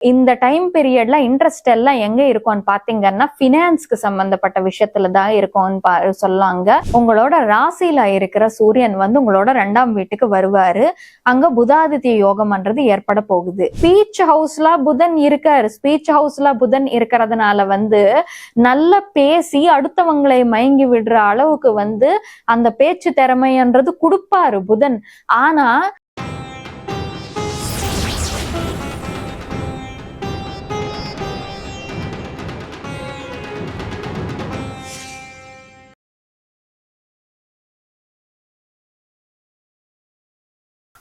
இந்த டைம் பீரியட்ல இன்ட்ரெஸ்ட் எல்லாம் எங்க இருக்கும்னு பாத்தீங்கன்னா பினான்ஸ்க்கு சம்பந்தப்பட்ட விஷயத்துல தான் இருக்கும்னு பா- சொல்லாங்க. உங்களோட ராசியில இருக்கிற சூரியன் வந்து உங்களோட ரெண்டாம் வீட்டுக்கு வருவாரு. அங்க புதாதித்ய யோகம்ன்றது ஏற்பட போகுது. ஸ்பீச் ஹவுஸ்ல புதன் இருக்காரு. ஸ்பீச் ஹவுஸ்ல புதன் இருக்கிறதுனால வந்து நல்ல பேசி அடுத்தவங்களை மயங்கி விடுற அளவுக்கு வந்து அந்த பேச்சு திறமைன்றது கொடுப்பாரு புதன். ஆனா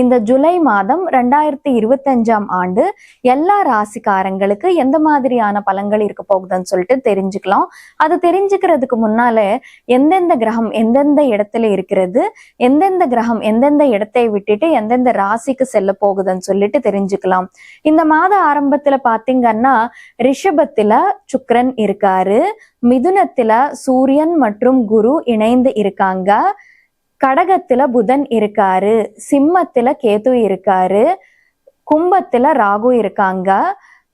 இந்த ஜூலை மாதம் ரெண்டாயிரத்தி இருபத்தஞ்சாம் ஆண்டு எல்லா ராசிக்காரங்களுக்கு எந்த மாதிரியான பலன்கள் இருக்க போகுதுன்னு சொல்லிட்டு தெரிஞ்சுக்கலாம். அது தெரிஞ்சுக்கிறதுக்கு முன்னால எந்தெந்த கிரகம் எந்தெந்த இடத்துல இருக்கிறது எந்தெந்த கிரகம் எந்தெந்த இடத்தை விட்டுட்டு எந்தெந்த ராசிக்கு செல்ல போகுதுன்னு சொல்லிட்டு தெரிஞ்சுக்கலாம். இந்த மாத ஆரம்பத்துல பாத்தீங்கன்னா ரிஷபத்துல சுக்ரன் இருக்காரு மிதுனத்துல சூரியன் மற்றும் குரு இணைந்து இருக்காங்க. கடகத்துல புதன் இருக்காரு சிம்மத்துல கேது இருக்காரு கும்பத்துல ராகு இருக்காங்க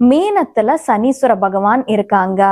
மீனத்துல சனீஸ்வர பகவான் இருக்காங்க.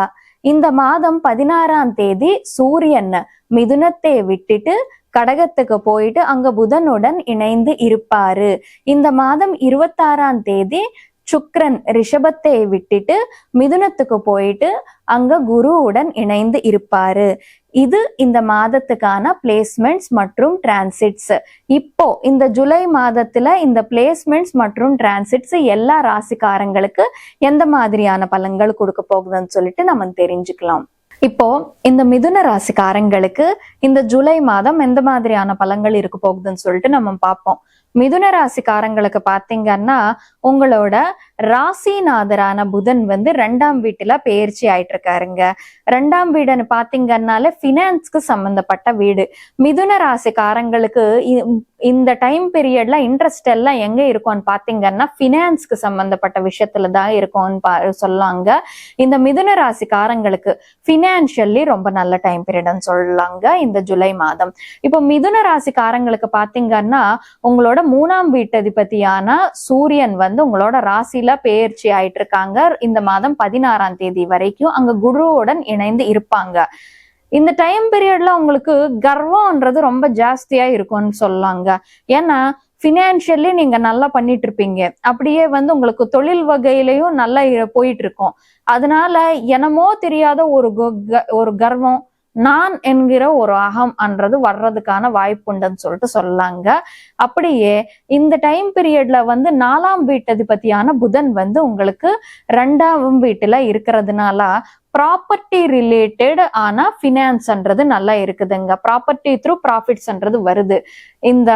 இந்த மாதம் பதினாறாம் தேதி சூரியன் மிதுனத்தை விட்டுட்டு கடகத்துக்கு போயிட்டு அங்க புதனுடன் இணைந்து இருப்பாரு. இந்த மாதம் இருபத்தாறாம் தேதி சுக்ரன் ரிஷபத்தை விட்டுட்டு மிதுனத்துக்கு போயிட்டு அங்க குருவுடன் இணைந்து இருப்பாரு. இது இந்த மாதத்துக்கான பிளேஸ்மெண்ட்ஸ் மற்றும் டிரான்சிட்ஸ் இப்போ இந்த ஜூலை மாதத்துல இந்த பிளேஸ்மெண்ட்ஸ் மற்றும் டிரான்சிட்ஸ் எல்லா ராசிக்காரங்களுக்கு எந்த மாதிரியான பலன்கள் கொடுக்க போகுதுன்னு சொல்லிட்டு நம்ம தெரிஞ்சுக்கலாம். இப்போ இந்த மிதுன ராசிக்காரங்களுக்கு இந்த ஜூலை மாதம் எந்த மாதிரியான பலன்கள் இருக்க போகுதுன்னு சொல்லிட்டு நம்ம பார்ப்போம். மிதுன ராசிக்காரங்களுக்கு பார்த்தீங்கன்னா உங்களோட ராசிநாதரான புதன் வந்து ரெண்டாம் வீட்டுல பெயர்ச்சி ஆயிட்டு இருக்காருங்க ரெண்டாம் வீடுன்னு பாத்தீங்கன்னால பினான்ஸ்க்கு சம்பந்தப்பட்ட வீடு. மிதுன ராசிக்காரங்களுக்கு இந்த டைம் பீரியட்ல இன்ட்ரெஸ்ட் எல்லாம் எங்க இருக்கும்னு பாத்தீங்கன்னா பினான்ஸ்க்கு சம்பந்தப்பட்ட விஷயத்துல தான் இருக்கும்னு பா- சொல்லாங்க. இந்த மிதுன ராசிக்காரங்களுக்கு பினான்சியல்லி ரொம்ப நல்ல டைம் பீரியட்னு சொல்லலாங்க இந்த ஜூலை மாதம். இப்போ மிதுன ராசிக்காரங்களுக்கு பாத்தீங்கன்னா உங்களோட மூணாம் வீட்டதிபதியான சூரியன் வந்து உங்களோட ராசியில பெயர்ச்சி ஆயிட்டு இருக்காங்க இந்த மாதம் பதினாறாம் தேதி வரைக்கும் அங்க குருவுடன் இணைந்து இருப்பாங்க. இந்த டைம் பீரியட்ல உங்களுக்கு கர்வம்ன்றது ரொம்ப ஜாஸ்தியா இருக்கும்னு சொல்லலாங்க ஏன்னா ஃபினான்ஷியலி நீங்க நல்லா பண்ணிட்டு இருப்பீங்க அப்படியே வந்து உங்களுக்கு தொழில் வகையிலையும் நல்லா போயிட்டு இருக்கும் அதனால என்னமோ தெரியாத ஒரு ஒரு கர்வம் நான் என்கிற ஒரு அகம் அன்றது வர்றதுக்கான வாய்ப்புண்டுன்னு சொல்லிட்டு சொல்லலாங்க அப்படியே இந்த டைம் பீரியட்ல வந்து நாலாம் வீட்டதிபதியான புதன் வந்து உங்களுக்கு ரெண்டாம் வீட்டுல இருக்கிறதுனால ப்ராப்பர்ட்டி ரிலேட்டட் ஆனா ஃபினான்ஸ்ன்றது நல்லா இருக்குதுங்க. ப்ராப்பர்ட்டி த்ரூ ப்ராஃபிட்ஸ்ன்றது வருது. இந்த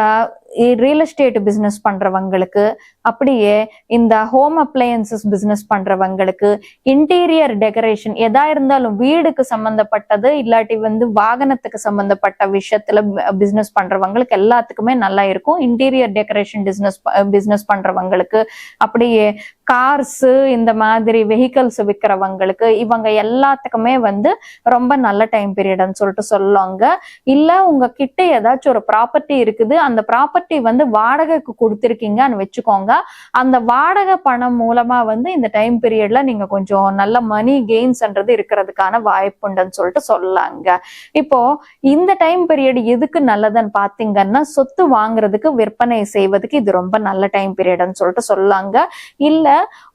ரியல் எஸ்டேட் பிசினஸ் பண்றவங்களுக்கு அப்படியே இந்த ஹோம் அப்ளையன்சஸ் பிசினஸ் பண்றவங்களுக்கு இன்டீரியர் டெக்கரேஷன் எதா இருந்தாலும் வீடுக்கு சம்பந்தப்பட்டது இல்லாட்டி வந்து வாகனத்துக்கு சம்பந்தப்பட்ட விஷயத்துல பிசினஸ் பண்றவங்களுக்கு எல்லாத்துக்குமே நல்லா இருக்கும். இன்டீரியர் டெக்கரேஷன் பிசினஸ் பிசினஸ் பண்றவங்களுக்கு அப்படியே கார்ஸ் இந்த மாதிரி வெஹிக்கல்ஸ் விற்கிறவங்களுக்கு இவங்க எல்லாத்துக்குமே வந்து ரொம்ப நல்ல டைம் பீரியட்னு சொல்லிட்டு சொல்லுவாங்க. இல்ல உங்ககிட்ட ஏதாச்சும் ஒரு ப்ராப்பர்ட்டி இருக்குது அந்த ப்ராப்பர்ட்டி வந்து வாடகைக்கு கொடுத்துருக்கீங்கன்னு வச்சுக்கோங்க. அந்த வாடகை பணம் மூலமா வந்து இந்த டைம் பீரியட்ல நீங்க கொஞ்சம் நல்ல மணி கெயின்ஸ்ன்றது இருக்கிறதுக்கான வாய்ப்புண்டுன்னு சொல்லிட்டு சொல்லலாங்க. இப்போ இந்த டைம் பீரியட் எதுக்கு நல்லதுன்னு பாத்தீங்கன்னா சொத்து வாங்குறதுக்கு விற்பனை செய்வதுக்கு இது ரொம்ப நல்ல டைம் பீரியட்னு சொல்லிட்டு சொல்லாங்க இல்ல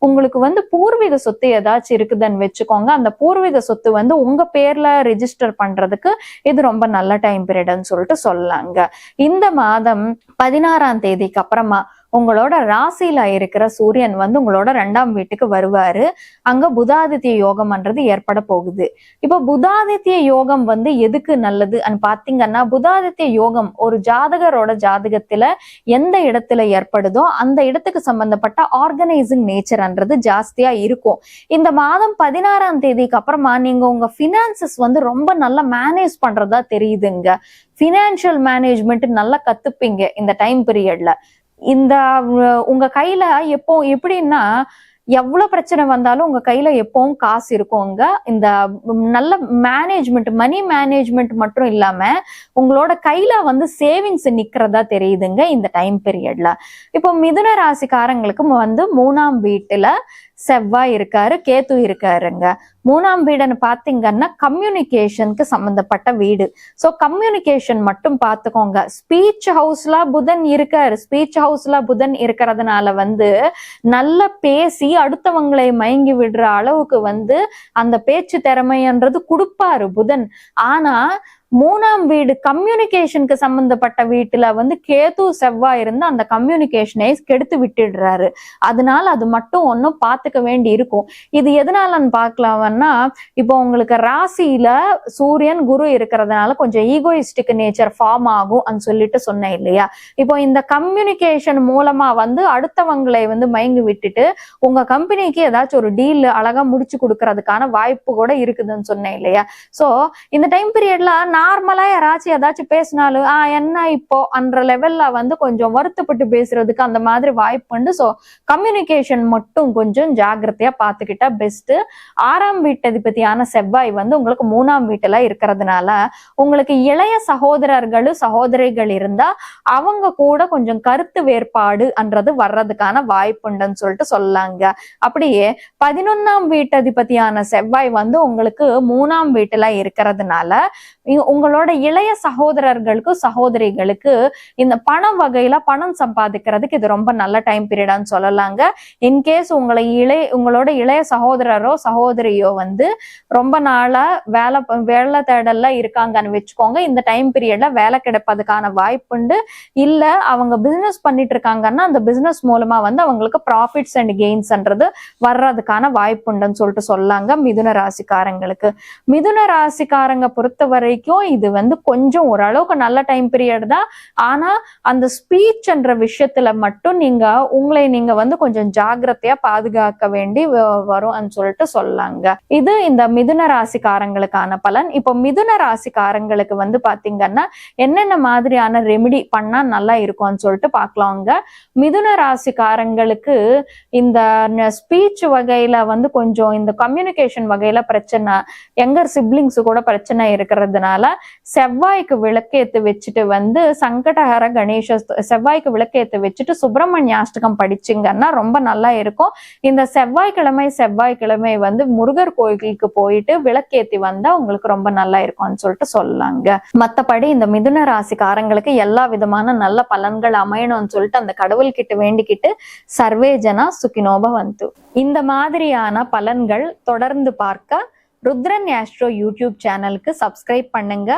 உங்களுக்கு வந்து பூர்வீக சொத்து ஏதாச்சும் இருக்குதுன்னு வச்சுக்கோங்க. அந்த பூர்வீக சொத்து வந்து உங்க பேர்ல ரெஜிஸ்டர் பண்றதுக்கு இது ரொம்ப நல்ல டைம் பீரியட்னு சொல்லிட்டு சொல்லாங்க இந்த மாதம் பதினாறாம் தேதிக்கு அப்புறமா உங்களோட ராசியில இருக்கிற சூரியன் வந்து உங்களோட ரெண்டாம் வீட்டுக்கு வருவாரு. அங்க புதாதித்ய யோகம்ன்றது ஏற்பட போகுது. இப்போ புதாதித்ய யோகம் வந்து எதுக்கு நல்லது? பாத்தீங்கன்னா புதாதித்ய யோகம் ஒரு ஜாதகரோட ஜாதகத்துல எந்த இடத்துல ஏற்படுதோ அந்த இடத்துக்கு சம்பந்தப்பட்ட ஆர்கனைசிங் நேச்சர்ன்றது ஜாஸ்தியா இருக்கும். இந்த மாதம் பதினாறாம் தேதிக்கு அப்புறமா நீங்க உங்க பினான்சஸ் வந்து ரொம்ப நல்லா மேனேஜ் பண்றதா தெரியுதுங்க. பினான்சியல் மேனேஜ்மெண்ட் நல்லா கத்துப்பீங்க இந்த டைம் பீரியட்ல இந்த உங்க கையில எப்போ எப்படின்னா எவ்வளவு பிரச்சனை வந்தாலும் உங்க கையில எப்பவும் காசு இருக்கும்ங்க இந்த நல்ல மேனேஜ்மெண்ட் மணி மேனேஜ்மெண்ட் மட்டும் இல்லாம உங்களோட கையில வந்து சேவிங்ஸ் நிக்கிறதா தெரியுதுங்க இந்த டைம் பீரியட்ல இப்போ மிதுன ராசிக்காரங்களுக்கு வந்து மூணாம் வீட்டுல செவ்வாய் இருக்காரு கேத்து இருக்காருங்க. மூணாம் வீடுன்னு பாத்தீங்கன்னா கம்யூனிகேஷனுக்கு சம்பந்தப்பட்ட வீடு. ஸோ கம்யூனிகேஷன் மட்டும் பார்த்துக்கோங்க ஸ்பீச் ஹவுஸ்ல புதன் இருக்காரு. ஸ்பீச் ஹவுஸ்ல புதன் இருக்கிறதுனால வந்து நல்ல பேசி அடுத்தவங்களை மயங்கி விடுற அளவுக்கு வந்து அந்த பேச்சு திறமைன்றது கொடுப்பாரு புதன். ஆனா மூணாம் வீடு கம்யூனிகேஷனுக்கு சம்பந்தப்பட்ட வீட்டுல வந்து கேது செவ்வாய் இருந்து அந்த கம்யூனிகேஷனை கெடுத்து விட்டுடுறாரு. அதனால அது மட்டும் ஒன்றும் பார்த்துக்க வேண்டி இருக்கும். இது எதனாலன்னு பார்க்கலாம்னா இப்போ உங்களுக்கு ராசியில சூரியன் குரு இருக்கிறதுனால கொஞ்சம் ஈகோயிஸ்டிக் நேச்சர் ஃபார்ம் ஆகும் அன்னு சொல்லிட்டு சொன்னேன் இல்லையா? இப்போ இந்த கம்யூனிகேஷன் மூலமா வந்து அடுத்தவங்களை வந்து மயங்கி விட்டுட்டு உங்க கம்பெனிக்கு ஏதாச்சும் ஒரு டீல் அழகா முடிச்சு கொடுக்கறதுக்கான வாய்ப்பு கூட இருக்குதுன்னு சொன்னேன் இல்லையா? சோ இந்த டைம் பீரியட்ல நார்மலா யாராச்சும் ஏதாச்சும் பேசினாலும் ஆ என்ன இப்போ? அன்ற லெவல்ல வந்து கொஞ்சம் வருத்தப்பட்டு பேசுறதுக்கு அந்த மாதிரி வாய்ப்பு உண்டு. ஸோ கம்யூனிகேஷன் மட்டும் கொஞ்சம் ஜாக்கிரதையா பாத்துக்கிட்டா பெஸ்ட் ஆறாம் வீட்டதிபதியான செவ்வாய் வந்து உங்களுக்கு மூணாம் வீட்டுல இருக்கிறதுனால உங்களுக்கு இளைய சகோதரர்கள் சகோதரிகள் இருந்தா அவங்க கூட கொஞ்சம் கருத்து வேறுபாடு அன்றது வர்றதுக்கான வாய்ப்புண்டுன்னு சொல்லிட்டு சொல்லலாங்க அப்படியே பதினொன்னாம் வீட்டதிபதியான செவ்வாய் வந்து உங்களுக்கு மூணாம் வீட்டுல இருக்கிறதுனால உங்களோட இளைய சகோதரர்களுக்கு சகோதரிகளுக்கு இந்த பணம் வகையில பணம் சம்பாதிக்கிறதுக்கு இது ரொம்ப நல்ல டைம் பீரியடான்னு சொல்லலாங்க. இன்கேஸ் உங்களை இளைய உங்களோட இளைய சகோதரரோ சகோதரியோ வந்து ரொம்ப நாளா வேலை வேலை தேடல்ல இருக்காங்கன்னு வச்சுக்கோங்க. இந்த டைம் பீரியட்ல வேலை கிடைப்பதுக்கான வாய்ப்புண்டு இல்ல அவங்க பிசினஸ் பண்ணிட்டு இருக்காங்கன்னா அந்த பிசினஸ் மூலமா வந்து அவங்களுக்கு ப்ராஃபிட்ஸ் அண்ட் கெயின்ஸ்ன்றது வர்றதுக்கான வாய்ப்புண்டுன்னு சொல்லிட்டு சொல்லாங்க மிதுன ராசிக்காரங்களுக்கு. மிதுன ராசிக்காரங்க பொறுத்த வரைக்கும் இது வந்து கொஞ்சம் ஓரளவுக்கு நல்ல டைம் பீரியட் தான். ஆனா அந்த ஸ்பீச் என்ற விஷயத்துல மட்டும் நீங்க உங்களை நீங்க வந்து கொஞ்சம் ஜாக்கிரதையா பாதுகாக்க வேண்டி வரும் சொல்லிட்டு சொல்லாங்க. இது இந்த மிதுன ராசிக்காரங்களுக்கான பலன். இப்போ மிதுன ராசிக்காரங்களுக்கு வந்து பாத்தீங்கன்னா என்னென்ன மாதிரியான ரெமிடி பண்ணா நல்லா இருக்கும்னு சொல்லிட்டு பார்க்கலாங்க மிதுன ராசிக்காரங்களுக்கு இந்த ஸ்பீச் வகையில வந்து கொஞ்சம் இந்த கம்யூனிகேஷன் வகையில பிரச்சனை எங்கர் சிப்ளிங்ஸ் கூட பிரச்சனை இருக்கிறதுனால செவ்வாய்க்கு விளக்கேத்து வச்சுட்டு வந்து சங்கடஹர கணேச செவ்வாய்க்கு விளக்கேத்து வச்சுட்டு சுப்பிரமணிய அஷ்டகம் படிச்சிங்கன்னா ரொம்ப நல்லா இருக்கும். இந்த செவ்வாய்க்கிழமை செவ்வாய்க்கிழமை வந்து முருகர் கோயிலுக்கு போயிட்டு விளக்கேத்தி வந்தா உங்களுக்கு ரொம்ப நல்லா இருக்கும்னு சொல்லிட்டு சொல்லலாங்க மத்தபடி இந்த மிதுன ராசிக்காரங்களுக்கு எல்லா விதமான நல்ல பலன்கள் அமையணும்னு சொல்லிட்டு அந்த கடவுள் கிட்ட வேண்டிக்கிட்டு சர்வே ஜனா வந்து இந்த மாதிரியான பலன்கள் தொடர்ந்து பார்க்க ருத்ரன் ஆஸ்ட்ரோ யூடியூப் சேனலுக்கு சப்ஸ்கிரைப் பண்ணுங்க.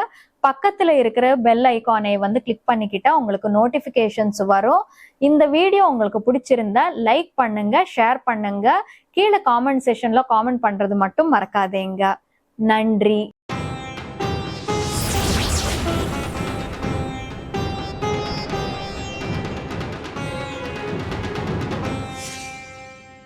பக்கத்தில் இருக்கிற பெல் ஐகானை வந்து கிளிக் பண்ணிக்கிட்டா உங்களுக்கு நோட்டிஃபிகேஷன்ஸ் வரும். இந்த வீடியோ உங்களுக்கு பிடிச்சிருந்தா லைக் பண்ணுங்க ஷேர் பண்ணுங்க. கீழே காமெண்ட் செஷன்ல காமெண்ட் பண்றது மட்டும் மறக்காதீங்க. நன்றி.